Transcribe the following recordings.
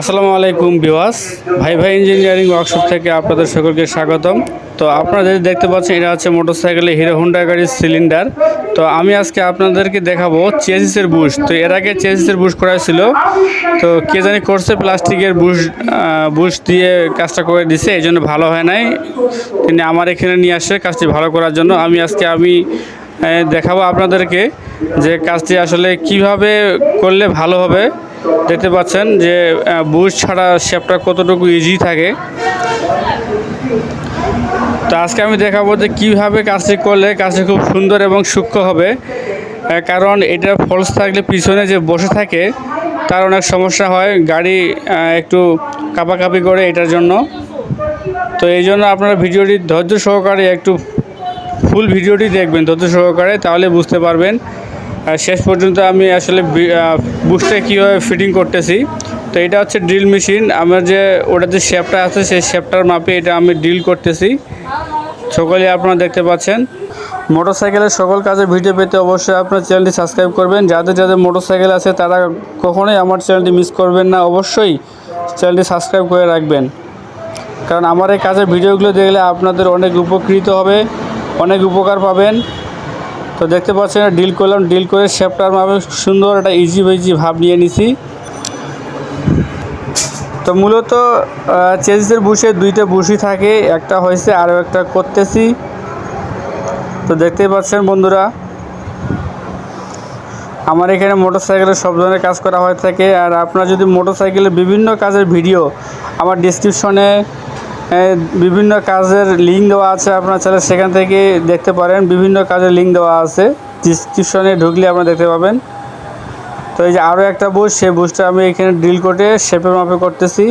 আসসালামু আলাইকুম বিওয়াস ভাই ভাই ইঞ্জিনিয়ারিং ওয়ার্কশপ থেকে আপনাদের সকলকে স্বাগতম। তো আপনারা যেটা দেখতে পাচ্ছেন, এটা হচ্ছে মোটরসাইকেলে হিরো হোন্ডা গাড়ির সিলিন্ডার তো আমি আজকে আপনাদেরকে দেখাবো চেসিসের বুশ তো এর আগে চেসিসের বুশ করা ছিল। তো কে জানি করছে প্লাস্টিকের বুশ বুশ দিয়ে কাজটা করে দিছে, এই জন্য ভালো হয় নাই। তিনি আমার এখানে নিয়ে আসে কাজটি ভালো করার জন্য। আমি আজকে, আমি দেখাবো আপনাদেরকে যে কাজটি আসলে কীভাবে করলে ভালো হবে। দেখতে পাচ্ছেন যে বুশ ছাড়া শেপটা কতটুকু ইজি থাকে। তো আজকে আমি দেখাবো যে কীভাবে কাজটি করলে কাজটি খুব সুন্দর এবং সূক্ষ্ম হবে। কারণ এটা ফলস থাকলে পিছনে যে বসে থাকে, তার অনেক সমস্যা হয়। গাড়ি একটু কাপাকাপি করে এটার জন্য। তো এই জন্য আপনারা ভিডিওটি ধৈর্য সহকারে একটু ফুল ভিডিওটি দেখবেন, ধৈর্য সহকারে, তাহলে বুঝতে পারবেন শেষ পর্যন্ত আমি আসলে বুস্টে কীভাবে ফিটিং করতেছি। তো এটা হচ্ছে ড্রিল মেশিন আমার যে ওটা যে শেপটা আছে, সেই শেপটার মাপে এটা আমি ড্রিল করতেছি। সকলেই আপনারা দেখতে পাচ্ছেন। মোটর মোটরসাইকেলের সকল কাজে ভিডিও পেতে অবশ্যই আপনার চ্যানেলটি সাবস্ক্রাইব করবেন। যাদের যাদের মোটরসাইকেল আছে, তারা কখনোই আমার চ্যানেলটি মিস করবেন না। অবশ্যই চ্যানেলটি সাবস্ক্রাইব করে রাখবেন। কারণ আমার এই কাজের ভিডিওগুলো দেখলে আপনাদের অনেক উপকৃত হবে, অনেক উপকার পাবেন। তো দেখতে পাচ্ছেন ডিল করলাম ডিল করে শেপটার মাপে সুন্দর একটা ইজি ইজি ভাব নিয়ে নিছি। তো মূলত চেজিসের বুশে দুইটা বুশি থাকে, একটা হয়েছে, আরও একটা করতেছি। তো দেখতেই পাচ্ছেন বন্ধুরা, আমার এখানে মোটরসাইকেলের সব ধরনের কাজ করা হয়ে থাকে, আর আপনার যদি মোটরসাইকেলের বিভিন্ন কাজের ভিডিও আমার ডিসক্রিপশনে বিভিন্ন কাজের লিঙ্ক দেওয়া আছে, আপনার চাইলে সেখান থেকে দেখতে পারেন। বিভিন্ন কাজের লিঙ্ক দেওয়া আছে। ডিসক্রিপশনে ঢুকলে আপনারা দেখতে পাবেন। তো এই যে আরও একটা বুশ সেই বুশটা আমি এখানে ড্রিল করে শেপের মাপে করতেছি।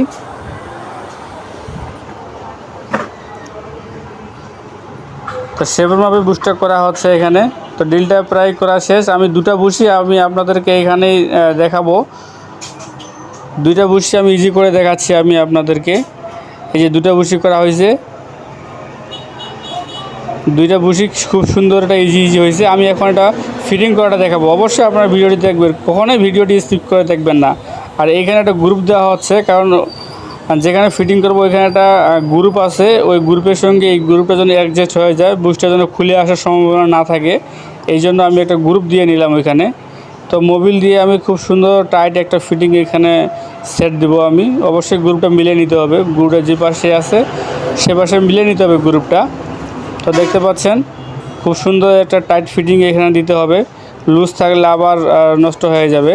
তো শেপের মাপে বুশটা করা হচ্ছে এখানে। তো ডিলটা প্রায় করা শেষ। আমি দুটা বুশি আমি আপনাদেরকে এখানেই দেখাবো। দুইটা বুশি আমি ইজি করে দেখাচ্ছি আমি আপনাদেরকে। এই যে দুটা বুশি করা হয়েছে। দুইটা বুশি খুব সুন্দর একটা ইজি ইজি হয়েছে। আমি এখন এটা ফিটিং করাটা দেখাবো। অবশ্যই আপনারা ভিডিওটি দেখবেন। কখনোই ভিডিওটি স্কিপ করে দেখবেন না। আর এইখানে একটা গ্রুপ দেওয়া হচ্ছে, কারণ যেখানে ফিটিং করব ওইখানে একটা গ্রুপ আছে। ওই গ্রুপের সঙ্গে এই গ্রুপটা যেন অ্যাডজাস্ট হয়ে যায় বুসটা যেন খুলে আসার সম্ভাবনা না থাকে। এই জন্য আমি একটা গ্রুপ দিয়ে নিলাম ওইখানে। তো মোবিল দিয়ে আমি খুব সুন্দর টাইট একটা ফিটিং এখানে সেট দেবো আমি। অবশ্যই গ্রুপটা মিলে নিতে হবে। গ্রুপটা যে পাশে আছে, সে পাশে মিলে নিতে হবে গ্রুপটা তো দেখতে পাচ্ছেন, খুব সুন্দর একটা টাইট ফিটিং এখানে দিতে হবে। লুজ থাকলে আবার নষ্ট হয়ে যাবে।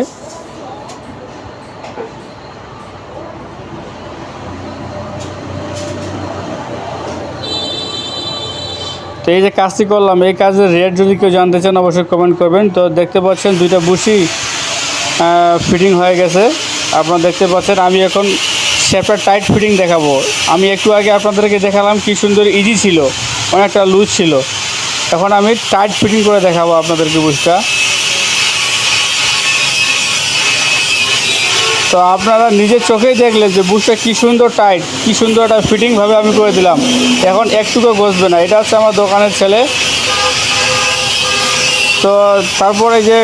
তো এই যে কাজটি করলাম, এই কাজের রেট যদি কেউ জানতে চান অবশ্যই কমেন্ট করবেন। তো দেখতে পাচ্ছেন দুইটা বুশি ফিটিং হয়ে গেছে। আপনারা দেখতে পাচ্ছেন আমি এখন সেপার টাইট ফিটিং দেখাবো। আমি একটু আগে আপনাদেরকে দেখালাম কি সুন্দর ইজি ছিল, অনেকটা লুজ ছিল। এখন আমি টাইট ফিটিং করে দেখাবো আপনাদেরকে বুঝটা তো আপনারা নিজের চোখেই দেখলেন যে বুশটা কি সুন্দর টাইট কি সুন্দর একটা ফিটিংভাবে আমি করে দিলাম। এখন একটুকু বসবে না, এটা হচ্ছে আমার দোকানের ছেলে। তো তারপরে যে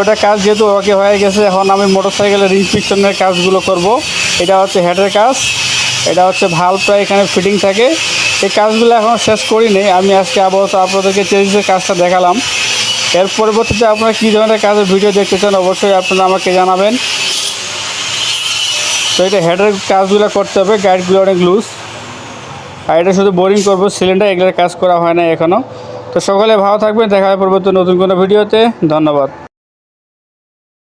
ওটা কাজ যেহেতু ওকে হয়ে গেছে, এখন আমি মোটর সাইকেলের ইনস্পেকশনের কাজগুলো করব। এটা হচ্ছে হেডের কাজ, এটা হচ্ছে ভালটা এখানে ফিটিং থাকে। এই কাজগুলো এখন শেষ করিনি, আমি আজকে আপাতত আপনাদেরকে চেঞ্জের কাজটা দেখালাম। এর পরবর্তীতে আপনারা কী ধরনের কাজের ভিডিও দেখতে চান, অবশ্যই আপনারা আমাকে জানাবেন। তো এটা হেডের কাজগুলো করতে হবে গাইডগুলো অনেক লুজ আর এটা শুধু বোরিং করব সিলিন্ডার এগুলোর কাজ করা হয় না এখনও তো সকলে ভালো থাকবেন, দেখা হবে পরবর্তী নতুন কোনো ভিডিওতে। ধন্যবাদ।